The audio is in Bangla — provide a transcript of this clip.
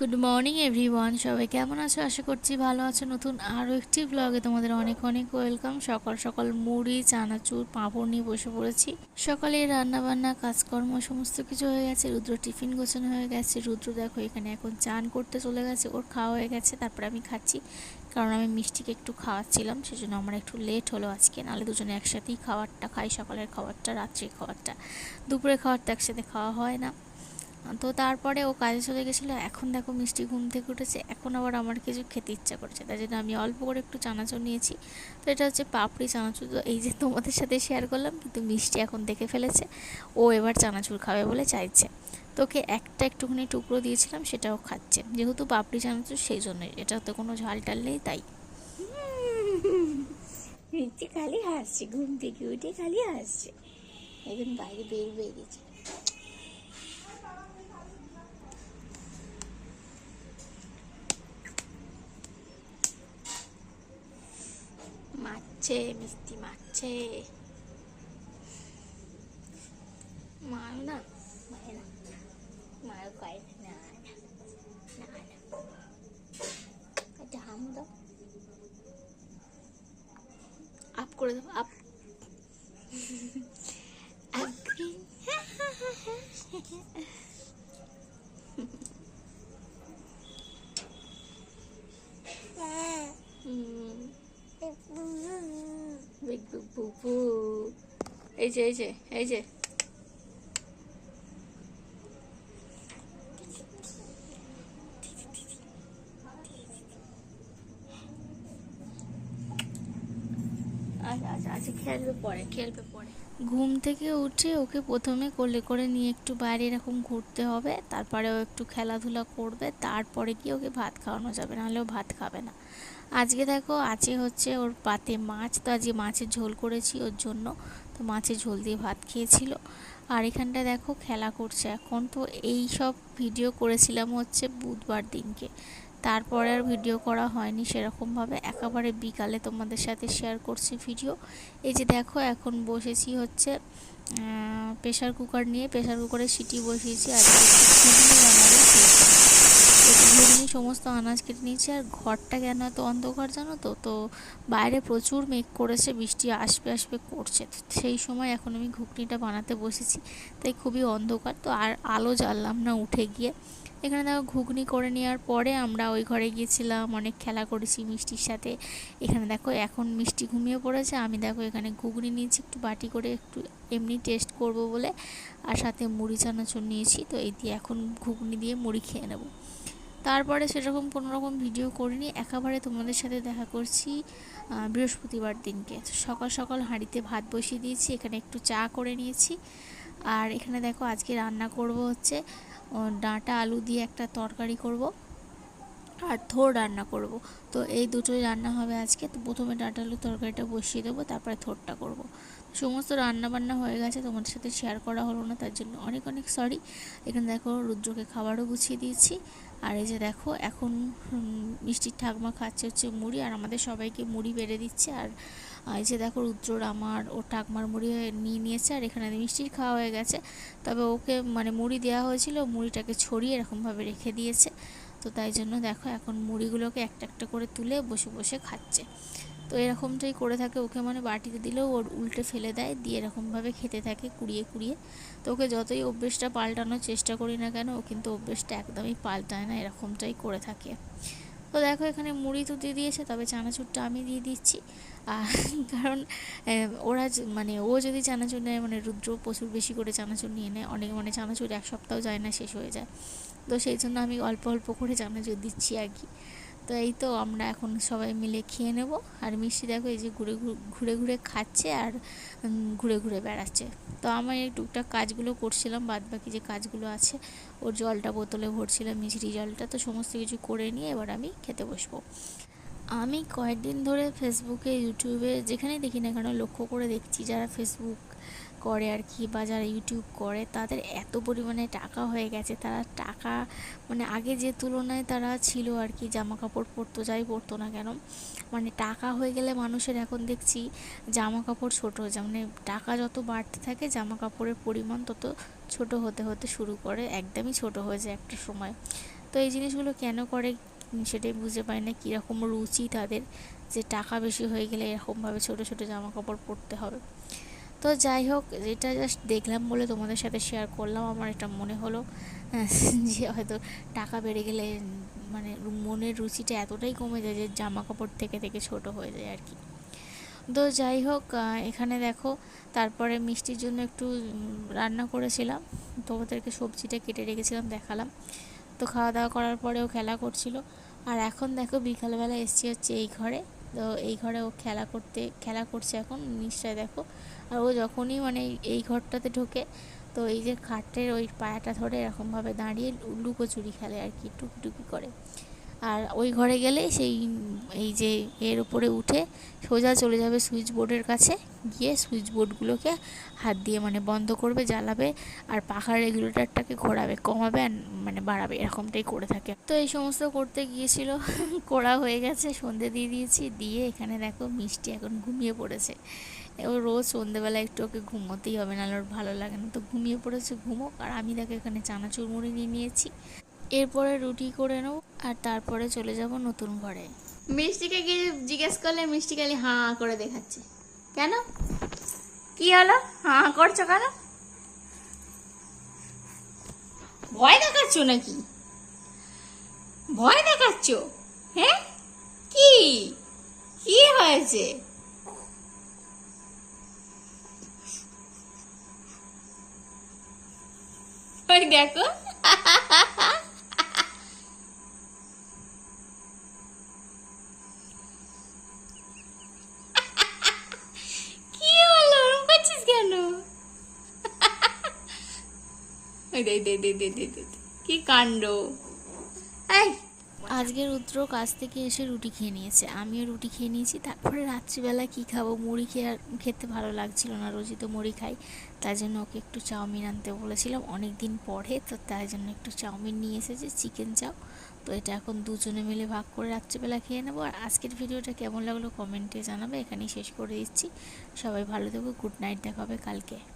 গুড মর্নিং এভরিওয়ান সবাই কেমন আছো? আশা করছি ভালো আছো। নতুন আরও একটি ব্লগে তোমাদের অনেক অনেক ওয়েলকাম সকাল সকাল মুড়ি, চানাচুর, পাঁপড় নিয়ে বসে পড়েছি। সকালে রান্নাবান্না, কাজকর্ম, সমস্ত কিছু হয়ে গেছে। রুদ্র টিফিন গোছানো হয়ে গেছে। রুদ্র দেখো, এখানে এখন চান করতে চলে গেছে। ওর খাওয়া হয়ে গেছে। তারপরে আমি খাচ্ছি। কারণ আমি মিষ্টিকে একটু খাওয়াচ্ছিলাম। সেজন্য আমার একটু লেট হলো আজকে। নাহলে দুজনে একসাথেই খাবারটা খাই। সকালের খাবারটা, রাত্রির খাবারটা। দুপুরে খাবারটা একসাথে খাওয়া হয় না। তো তারপরে ও কাজে চলে গেছিল। এখন দেখো মিষ্টি ঘুম থেকে উঠেছে। এখন আবার আমার কিছু খেতে ইচ্ছা করছে তাই জন্য আমি অল্প করে একটু চানাচুর নিয়েছি। তো এটা হচ্ছে পাপড়ি চানাচুর। তো এই যে তোমাদের সাথে শেয়ার করলাম, কিন্তু মিষ্টি এখন দেখে ফেলেছে। ও এবার চানাচুর খাবে বলে চাইছে। তোকে একটা একটুখানি টুকরো দিয়েছিলাম, সেটাও খাচ্ছে। যেহেতু পাপড়ি চানাচুর, সেই জন্যই। এটা তো কোনো ঝাল টাল নেই, তাই। খালি হাসছে, ঘুম থেকে উঠে খালি হাসছে। এখন বাইরে বের হয়ে গেছে। মারছে, মিষ্টি মারছে। মার না, মারে না। মার না না না না। একটা হাম দাও। আপ করে দাও, আপ বুবু। এই যে এই যে এই যে। আচ্ছা আচ্ছা আচ্ছা খেলবে পরে খেলবে ঘুম থেকে উঠে ওকে প্রথমে কোলে করে নিয়ে একটু বাইরে এরকম ঘুরতে হবে, তারপরে ও একটু খেলাধুলা করবে, তারপরে গিয়ে ওকে ভাত খাওয়ানো যাবে, নাহলে ও ভাত খাবে না। আজকে দেখো আছে হচ্ছে ওর পাতে মাছ, তো আজকে মাছের ঝোল করেছি ওর জন্য, তো মাছের ঝোল দিয়ে ভাত খেয়েছিল। আর এখানটা দেখো খেলা করছে এখন, তো এই সব ভিডিও করেছিলাম হচ্ছে বুধবার দিনকে। তারপরে আর ভিডিও করা হয়নি, সেরকমভাবে একেবারে বিকালে তোমাদের সাথে শেয়ার করছি ভিডিও এই যে দেখো, এখন বসেছি হচ্ছে প্রেশার কুকার নিয়ে প্রেশার কুকারে সিটি বসিয়েছি আর ঘুগনি সমস্ত আনাজ কেটে নিয়েছি আর ঘরটা কেন এত অন্ধকার জানো তো? তো বাইরে প্রচুর মেঘ করেছে, বৃষ্টি আসবে আসবে করছে। সেই সময় এখন আমি ঘুগনিটা বানাতে বসেছি, তাই খুবই অন্ধকার। তো আর আলো জ্বাললাম না উঠে গিয়ে। এখানে দেখো ঘুগনি করে নেওয়ার পরে আমরা ওই ঘরে গিয়েছিলাম, অনেক খেলা করেছি মিষ্টির সাথে। এখানে দেখো এখন মিষ্টি ঘুমিয়ে পড়েছে, আমি দেখো এখানে ঘুগনি নিয়েছি, একটু বাটি করে একটু এমনি টেস্ট করব বলে, আর সাথে মুড়ি চানাচুর নিয়েছি, তো এই দিয়ে এখন ঘুগনি দিয়ে মুড়ি খেয়ে নেব। তারপরে সেরকম কোনো রকম ভিডিও করিনি, একেবারে তোমাদের সাথে দেখা করছি বৃহস্পতিবার দিনকে। সকাল সকাল হাঁড়িতে ভাত বসিয়ে দিয়েছি, এখানে একটু চা করে নিয়েছি। আর এখানে দেখো আজকে রান্না করব হচ্ছে ডাঁটা আলু দিয়ে একটা তরকারি করব আর থোর রান্না করব। তো এই দুটোই রান্না হবে আজকে। তো প্রথমে ডাঁটা আলু তরকারিটা বসিয়ে দেবো, তারপরে থোরটা করব। সমস্ত রান্না বান্না হয়ে গেছে, তোমাদের সাথে শেয়ার করা হলো না, তার জন্য অনেক অনেক সরি এখানে দেখো রুদ্রকে খাবারও গুছিয়ে দিয়েছি। আর এই যে দেখো, এখন মিষ্টির ঠাকমা খাচ্ছে হচ্ছে মুড়ি, আর আমাদের সবাইকে মুড়ি বেড়ে দিচ্ছে। আর এই যে দেখো রুদ্রর আমার ও ঠাকমার মুড়ি নিয়ে নিয়েছে আর এখানে মিষ্টির খাওয়া হয়ে গেছে। তবে ওকে মানে মুড়ি দেওয়া হয়েছিল, মুড়িটাকে ছড়িয়ে এরকমভাবে রেখে দিয়েছে। তো তাই জন্য দেখো এখন মুড়িগুলোকে একটা একটা করে তুলে বসে বসে খাচ্ছে। তো এরকমটাই করে থাকে, ওকে মানে বাটিতে দিলেও ওর উল্টে ফেলে দেয়, দিয়ে এরকমভাবে খেতে থাকে কুড়িয়ে কুড়িয়ে। তো ওকে যতই অভ্যেসটা পাল্টানোর চেষ্টা করি না কেন, ও কিন্তু অভ্যেসটা একদমই পাল্টায় না, এরকমটাই করে থাকে। তো দেখো এখানে মুড়ি তো দিয়ে দিয়েছে, তবে চানাচুরটা আমি দিয়ে দিচ্ছি। আর কারণ ওরা মানে ও যদি চানাচুর নেয় মানে রুদ্র প্রচুর বেশি করে চানাচুর নিয়ে নেয়, অনেক মানে চানাচুর এক সপ্তাহ যায় না, শেষ হয়ে যায়। তো সেই জন্য আমি অল্প অল্প করে চানাচুর দিচ্ছি আর কি। তো এই তো আমরা এখন সবাই মিলে খেয়ে নেব। আর মিষ্টি দেখো এই যে ঘুরে ঘুরে ঘুরে খাচ্ছে আর ঘুরে ঘুরে বেড়াচ্ছে। তো আমার এই টুকটাক কাজগুলো করছিলাম বাদ বাকি যে কাজগুলো আছে, ওর জলটা বোতলে ভরছিলাম মিষ্টি জলটা, তো সমস্ত কিছু করে নিয়ে এবার আমি খেতে বসবো। আমি কয়েকদিন ধরে ফেসবুকে, ইউটিউবে যেখানেই দেখি না কেন লক্ষ্য করে দেখছি যারা ফেসবুক করে আর কি বা যারা ইউটিউব করে, তাদের এত পরিমাণে টাকা হয়ে গেছে। তারা টাকা মানে আগে যে তুলনায় তারা ছিল আর কি জামা কাপড় পরতো, যাই পরতো না কেন মানে টাকা হয়ে গেলে মানুষের এখন দেখছি জামা কাপড় ছোটো হয়ে যায় মানে টাকা যত বাড়তে থাকে জামা কাপড়ের পরিমাণ তত ছোট হতে হতে শুরু করে, একদমই ছোট হয়ে যায় একটা সময়। তো এই জিনিসগুলো কেন করে সেটাই বুঝতে পারি না কীরকম রুচি তাদের যে টাকা বেশি হয়ে গেলে এরকমভাবে ছোটো ছোটো জামা কাপড় পরতে হবে। তো যাই হোক এটা জাস্ট দেখলাম বলে তোমাদের সাথে শেয়ার করলাম আমার এটা মনে হলো আহ, যে হয়তো টাকা বেড়ে গেলে মানে মনের রুচিটা এতটাই কমে যায় যে জামা কাপড় থেকে থেকে ছোট হয়ে যায় আর কি। তো যাই হোক এখানে দেখো তারপরে মিষ্টির জন্য একটু রান্না করেছিলাম তোমাদেরকে সবজিটা কেটে রেখেছিলাম দেখালাম। তো খাওয়া দাওয়া করার পরেও খেলা করছিল। আর এখন দেখো বিকালবেলা এসছি হচ্ছে এই ঘরে। তো এই ঘরে ও খেলা করতে, খেলা করছে এখন নিশ্চয় দেখো। আর ও যখনই মানে এই ঘরটাতে ঢোকে, তো এই যে খাটের ওই পায়াটা ধরে এরকমভাবে দাঁড়িয়ে লুকোচুরি খেলে আর কি, টুকিটুকি করে। আর ওই ঘরে গেলে সেই এই যে এর উপরে উঠে সোজা চলে যাবে সুইচ বোর্ডের কাছে, গিয়ে সুইচ বোর্ডগুলোকে হাত দিয়ে মানে বন্ধ করবে, জ্বালাবে আর পাখার রেগুলেটরটাকে ঘোরাবে, কমাবে আর মানে বাড়াবে, এরকমটাই করে থাকে। তো এই সমস্ত করতে গিয়েছিল, করা হয়ে গেছে, সন্ধে দিয়ে দিয়েছি, দিয়ে এখানে দেখো মিষ্টি এখন ঘুমিয়ে পড়েছে। ও রোজ সন্ধেবেলা একটু ওকে ঘুমোতেই হবে, নাহলে ওর ভালো লাগে না। তো ঘুমিয়ে পড়েছে, ঘুমোক, আর আমি দেখো এখানে চানাচুর মুড়ি নিয়ে নিয়েছি। এরপরে রুটি করে নেব, আর তারপরে চলে যাব নতুন ঘরে। মিষ্টিকে গিয়ে জিজ্ঞেস করলে মিষ্টি খালি হাঁ করে দেখাচ্ছে। কেন? কি হলো? হাঁ করছ কেন? ভয় দেখাচ্ছ নাকি? ভয় দেখাচ্ছ? হ্যাঁ কি? কি হয়েছে? দেখো কি হলো ওরম করছিস কেন ওই দে। কি কাণ্ড? এই! আজকে রুদ্র কাছ থেকে এসে রুটি খেয়ে নিয়েছে। আমিও রুটি খেয়ে নিয়েছি। তারপরে রাত্রিবেলা কি খাব? মুড়ি খেয়ে খেতে ভালো লাগছিল না। রোজই তো মুড়ি খাই। তাই জন্য ওকে একটু চাউমিন আনতে বলেছিলাম অনেক দিন পরে। তো তাই জন্য একটু চাউমিন নিয়ে এসেছে, চিকেন চাও। তো এটা এখন দুজনে মিলে ভাগ করে রাত্রিবেলা খেয়ে নেব। আর আজকের ভিডিওটা কেমন লাগল কমেন্টে জানাবে। এখানেই শেষ করে দিচ্ছি। সবাই ভালো থেকো। গুড নাইট দেখাবে কালকে।